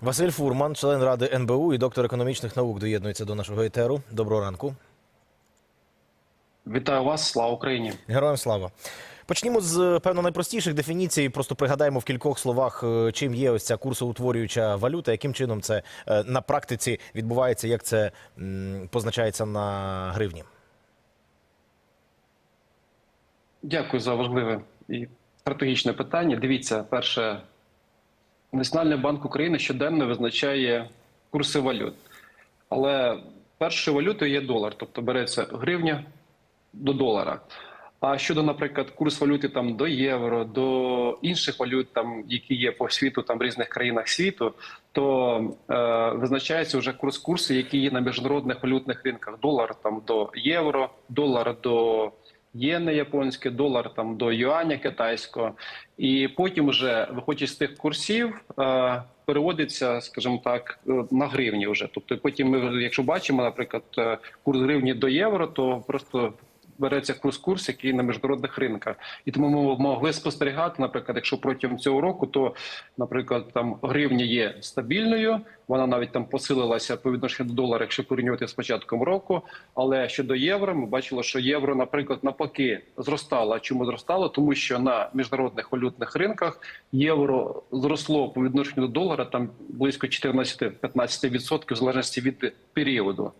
Василь Фурман, член ради НБУ і доктор економічних наук, доєднується до нашого етеру. Доброго ранку. Вітаю вас, слава Україні. Героям слава. Почнімо з певно найпростіших дефініцій. Просто пригадаємо в кількох словах, е, чим є ось ця курсоутворююча валюта, яким чином це е, на практиці відбувається, як це позначається на гривні. Дякую за важливе і стратегічне питання. Дивіться, перше, Національний банк України щоденно визначає курси валют. Але першою валютою є долар, тобто береться гривня до долара. А щодо, наприклад, курс валюти там до євро, до інших валют, там які є по світу, там в різних країнах світу, то е, визначається вже курс курси, які є на міжнародних валютних ринках. Долар там до євро, долар до єни японське, долар там до юаня китайського, і потім, вже виходячи з тих курсів, е, переводиться, скажімо так, е, на гривні. Вже тобто, потім ми, якщо бачимо, наприклад, е, курс гривні до євро, то просто береться курс курс, який на міжнародних ринках, і тому ми могли спостерігати, наприклад, якщо протягом цього року, то, наприклад, там гривня є стабільною, вона навіть там посилилася по відношенню до долара, якщо порівнювати з початком року. Але щодо євро, ми бачили, що євро, наприклад, навпаки, зростало. Чому зростало? Тому що на міжнародних валютних ринках євро зросло по відношенню до долара там близько 14-15% в залежності від періоду.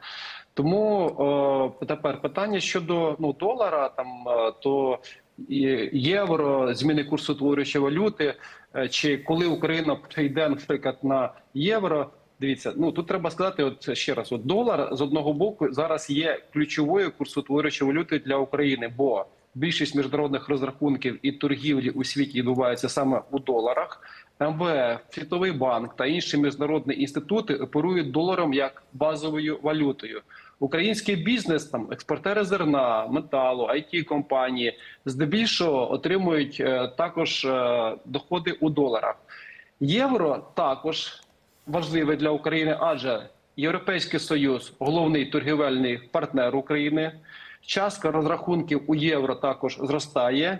Тому о, тепер питання щодо ну долара, там е, то євро, зміни курсу утворюючої валюти, е, чи коли Україна прийде, наприклад, на євро. Дивіться, ну тут треба сказати, от ще раз: от долар з одного боку зараз є ключовою курсоутворюючою валютою для України, бо більшість міжнародних розрахунків і торгівлі у світі відбуваються саме у доларах. МВФ, Світовий банк та інші міжнародні інститути оперують доларом як базовою валютою. Український бізнес, там експортери зерна, металу, it компанії здебільшого отримують е, також е, доходи у доларах. Євро також важливе для України, адже Європейський Союз головний торгівельний партнер України. Частка розрахунків у євро також зростає.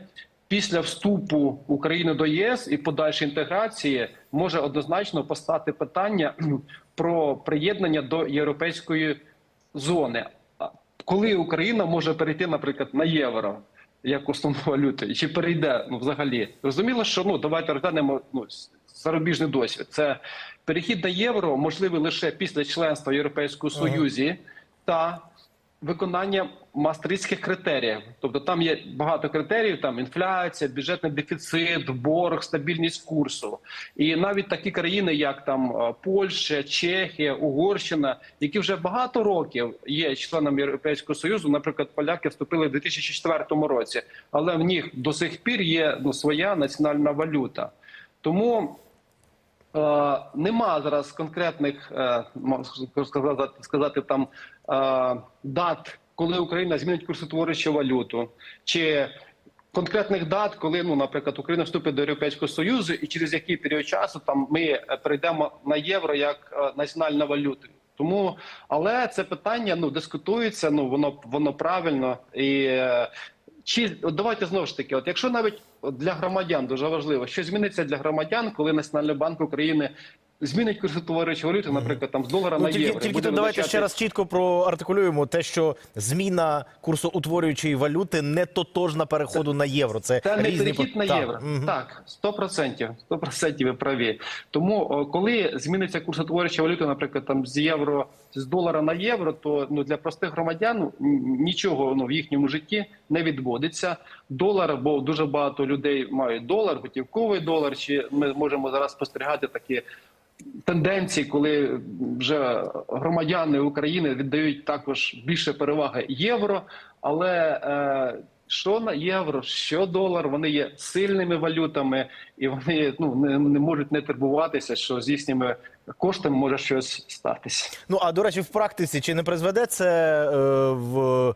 Після вступу України до ЄС і подальшої інтеграції може однозначно постати питання про приєднання до європейської зони. Коли Україна може перейти, наприклад, на євро як основну валюту, чи перейде ну, взагалі? Зрозуміло, що ну давайте розглянемо ну, зарубіжний досвід. Це перехід на євро можливий лише після членства в Європейському Союзі та виконання мастерських критеріїв. Тобто там є багато критеріїв: там інфляція, бюджетний дефіцит, борг, стабільність курсу. І навіть такі країни, як там е, Польща, Чехія, Угорщина, які вже багато років є членами Європейського союзу. Наприклад, поляки вступили в 2004 році, але в них до сих пір є ну, своя національна валюта. Тому нема зараз конкретних е, сказати, сказати там е, дат, коли Україна змінить курсотворчу валюту, чи конкретних дат, коли ну, наприклад, Україна вступить до Європейського союзу, і через який період часу там ми е, перейдемо на євро як е, національна валюта. Тому, але це питання ну дискутується. Ну воно воно правильно і. Чи от давайте знову ж таки, от якщо навіть для громадян дуже важливо, що зміниться для громадян, коли Національний банк України змінить курсотворюючу валюту, наприклад, там з долара Ну, на тільки євро. тільки тут давайте ще раз чітко проартикулюємо те, що зміна курсоутворюючої валюти не тотожна переходу на євро. Це, Це не різні перехід на Так, євро. мгм. Так, 100%. 100% ви праві. Тому коли зміниться курсотворча валюта, наприклад, там з євро з долара на євро, то ну для простих громадян нічого ну в їхньому житті не відбудеться. Долар, бо дуже багато людей мають долар, готівковий долар. Чи ми можемо зараз спостерігати такі тенденції, коли вже громадяни України віддають також більше переваги євро, але е, що на євро, що долар, вони є сильними валютами, і вони ну не, не можуть не турбуватися, що з їхніми коштами може щось статися. Ну а до речі, в практиці чи не призведе це е, в.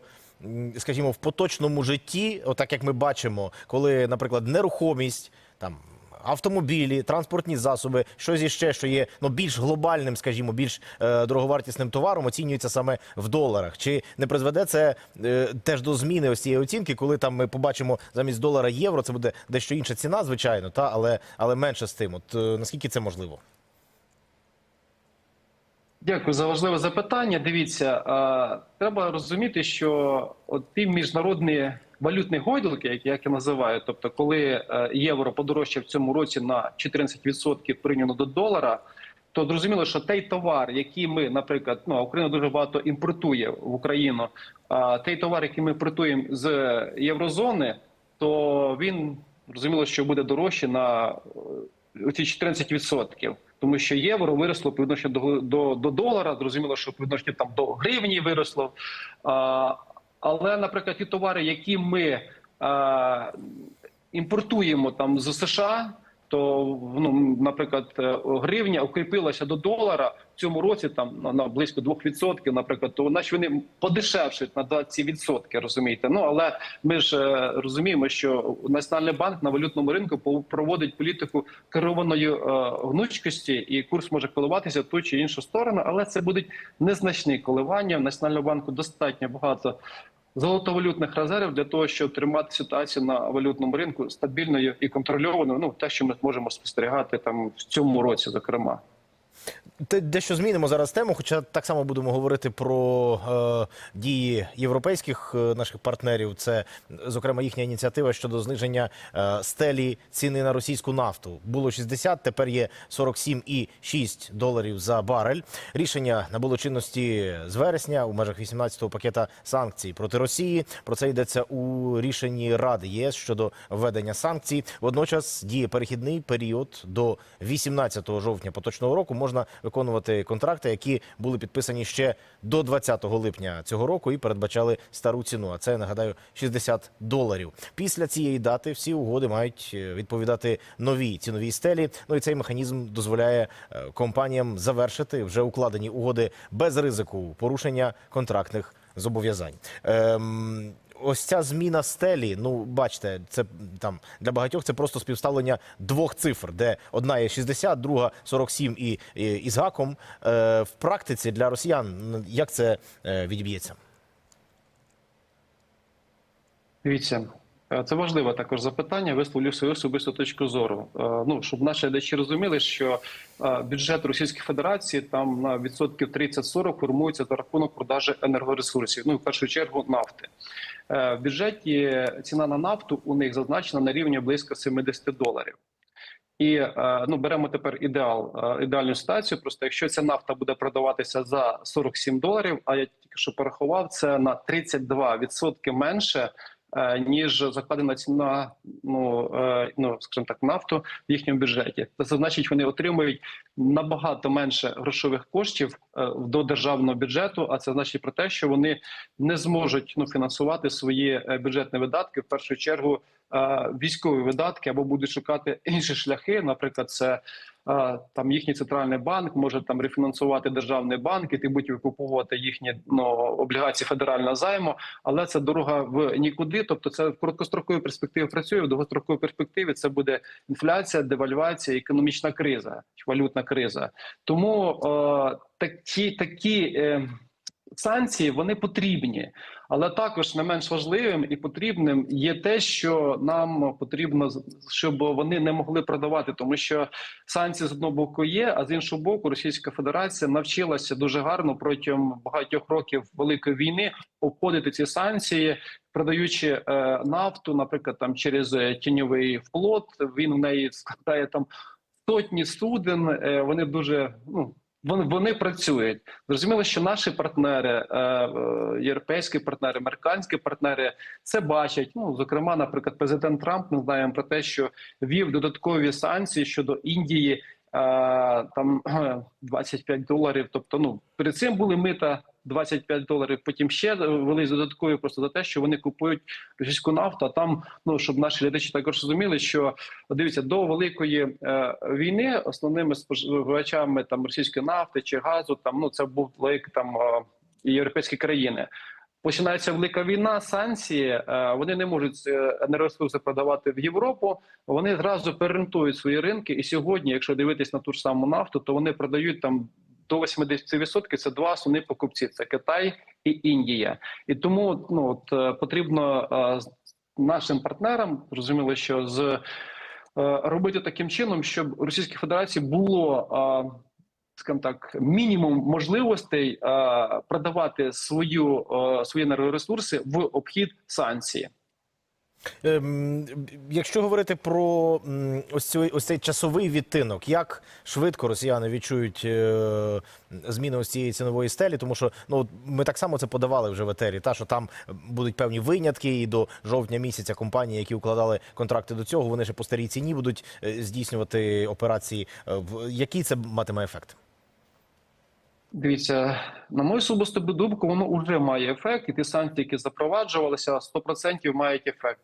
Скажімо, в поточному житті, отак як ми бачимо, коли, наприклад, нерухомість, там автомобілі, транспортні засоби, щось іще, що є ну більш глобальним, скажімо, більш е, дороговартісним товаром, оцінюється саме в доларах. Чи не призведе це е, теж до зміни ось цієї оцінки, коли там ми побачимо замість долара євро, це буде дещо інша ціна, звичайно, та але але менше з тим. От е, наскільки це можливо? Дякую за важливе запитання. Дивіться, а, треба розуміти, що от ті міжнародні валютні гойдалки, як, я називаю, тобто, коли е, євро подорожчав в цьому році на 14% порівняно до долара, то зрозуміло, що той товар, який ми, наприклад, ну Україна дуже багато імпортує в Україну, а той товар, який ми імпортуємо з єврозони, то він зрозуміло, що буде дорожче на е, оці 14%. Тому що євро виросло по відношенню до, до, до долара, зрозуміло, що по відношенню там до гривні виросло. А, але, наприклад, ті товари, які ми е, імпортуємо там з США, то ну, наприклад, е, гривня укріпилася до долара цьому році там на, близько 2%, наприклад, то наші вони подешевшують на 20%, розумієте. Ну але ми ж е, розуміємо, що Національний банк на валютному ринку проводить політику керованої е, гнучкості, і курс може коливатися в ту чи іншу сторону, але це будуть незначні коливання. В Національного банку достатньо багато золотовалютних резервів для того, щоб тримати ситуацію на валютному ринку стабільною і контрольованою. Ну те, що ми можемо спостерігати там в цьому році, зокрема. Дещо змінимо зараз тему, хоча так само будемо говорити про е, дії європейських е, наших партнерів. Це, зокрема, їхня ініціатива щодо зниження е, стелі ціни на російську нафту. Було 60, тепер є 47,6 доларів за барель. Рішення набуло чинності з вересня у межах 18-го пакета санкцій проти Росії. Про це йдеться у рішенні Ради ЄС щодо введення санкцій. Водночас діє перехідний період до 18 жовтня поточного року. Можна виконувати контракти, які були підписані ще до 20 липня цього року і передбачали стару ціну. А це нагадаю 60 доларів. Після цієї дати всі угоди мають е, відповідати новій ціновій стелі. Ну і цей механізм дозволяє е, компаніям завершити вже укладені угоди без ризику порушення контрактних зобов'язань. Ем, Ось ця зміна стелі. Ну, бачите, це там для багатьох це просто співставлення двох цифр, де одна є 60, друга 47 і, і, і з гаком. Е, в практиці для росіян як це е, відіб'ється? Дивіться, це важливе також запитання. Висловлю свою особисту точку зору. Е, Ну щоб наші глядачі розуміли, що е, бюджет Російської Федерації там на відсотків 30-40 формується за рахунок продажі енергоресурсів. Ну в першу чергу нафти. Е, В бюджеті ціна на нафту у них зазначена на рівні близько 70 доларів. І е, ну беремо тепер ідеал, е, ідеальну ситуацію. Просто якщо ця нафта буде продаватися за 47 доларів, а я тільки що порахував, це на 32% менше. Е, Ніж закладена ціна, ну е, ну скажімо так, нафту в їхньому бюджеті. Це значить, вони отримують набагато менше грошових коштів е, до державного бюджету. А це значить про те, що вони не зможуть ну фінансувати свої бюджетні видатки в першу чергу військові видатки або будуть шукати інші шляхи. Наприклад, це е, там їхній центральний банк може там рефінансувати державний банк і ти будуть викуповувати їхні ну, облігації федерального займу, але це дорога в нікуди. Тобто, це в короткостроковій перспективі працює в довгостроковій перспективі. Це буде інфляція, девальвація, економічна криза, валютна криза. Тому е, такі такі. Е, Санкції вони потрібні, але також не менш важливим і потрібним є те, що нам потрібно щоб вони не могли продавати, тому що санкції з одного боку є, а з іншого боку, Російська Федерація навчилася дуже гарно протягом багатьох років великої війни обходити ці санкції, продаючи е, нафту, наприклад, там через е, тіньовий флот. Він в неї складає там сотні суден. Е, вони дуже ну. Вони, працюють. Зрозуміло, що наші партнери, е, е, європейські партнери, американські партнери це бачать. Ну, зокрема, наприклад, президент Трамп ми знаємо про те, що ввів додаткові санкції щодо Індії. Е, Там 25 доларів. Тобто, ну перед цим були мита 25 доларів. Потім ще ввели додаткові просто за те, що вони купують російську нафту. А там, ну щоб наші глядачі також розуміли, що дивіться до великої е, війни основними споживачами там російської нафти чи газу, там ну це був велик там е, європейські країни. Починається велика війна, санкції. е, Вони не можуть е, енергоресурси продавати в Європу. Вони зразу переорієнтують свої ринки. І сьогодні, якщо дивитись на ту ж саму нафту, то вони продають там до 80% Це два основні покупці: це Китай і Індія. І тому ну от е, потрібно е, нашим партнерам зрозуміло, що з робити таким чином, щоб Російській Федерації було. Скажімо так, мінімум можливостей е, продавати свою е, свої енергоресурси в обхід санкції. Ем, Якщо говорити про ось цей, ось цей часовий відтинок, як швидко росіяни відчують е, зміни ось цієї цінової стелі, тому що ну ми так само це подавали вже в етері, та що там будуть певні винятки, і до жовтня місяця компанії, які укладали контракти до цього, вони ще по старій ціні будуть здійснювати операції. Який це матиме ефект? Дивіться, на мою особисту думку, воно вже має ефект, і ті санкції, які запроваджувалися, 100% мають ефект.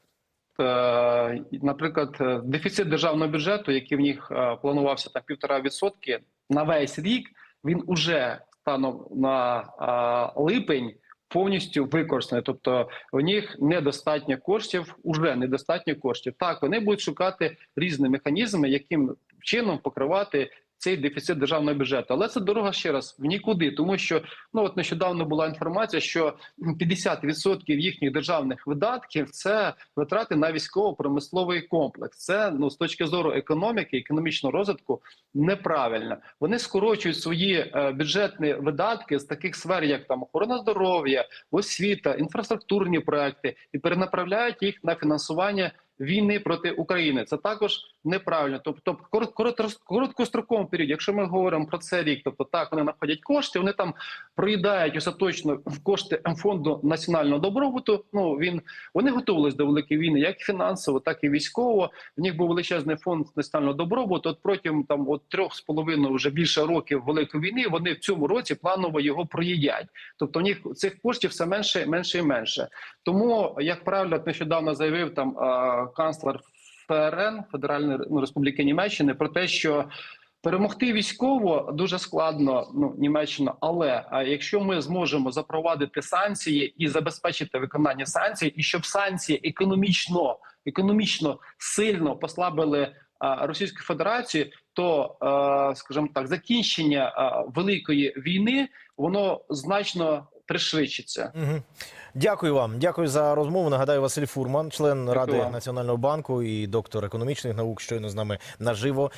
Е, Наприклад, дефіцит державного бюджету, який в них е, планувався там півтора відсотки на весь рік, він уже станом на е, липень повністю використаний. Тобто у них недостатньо коштів, уже недостатньо коштів. Так, вони будуть шукати різні механізми, яким чином покривати цей дефіцит державного бюджету. Але це дорога ще раз в нікуди, тому що ну от нещодавно була інформація, що 50% їхніх державних видатків це витрати на військово-промисловий комплекс. Це ну з точки зору економіки, економічного розвитку неправильно. Вони скорочують свої е, бюджетні видатки з таких сфер, як там охорона здоров'я, освіта, інфраструктурні проекти, і перенаправляють їх на фінансування війни проти України. Це також неправильно. Тобто, корот, корот, короткостроковому періоді, якщо ми говоримо про це рік, тобто так вони знаходять кошти, вони там проїдають остаточно кошти фонду національного добробуту. Ну він вони готувалися до великої війни, як фінансово, так і військово. В них був величезний фонд національного добробуту. От протягом там от трьох з половиною вже більше років великої війни. Вони в цьому році планово його проїдять. Тобто, в них цих коштів все менше, менше і менше. Тому, як правильно нещодавно заявив там канцлер ФРН Федеральної ну, Республіки Німеччини про те, що перемогти військово дуже складно, ну Німеччина, але а якщо ми зможемо запровадити санкції і забезпечити виконання санкцій, і щоб санкції економічно економічно сильно послабили а, Російську Федерацію, то а, скажімо так, закінчення а, великої війни воно значно пришвидшиться. Угу. Дякую вам. Дякую за розмову. Нагадаю, Василь Фурман, член Дякую Ради вам. Національного банку і доктор економічних наук, щойно з нами наживо.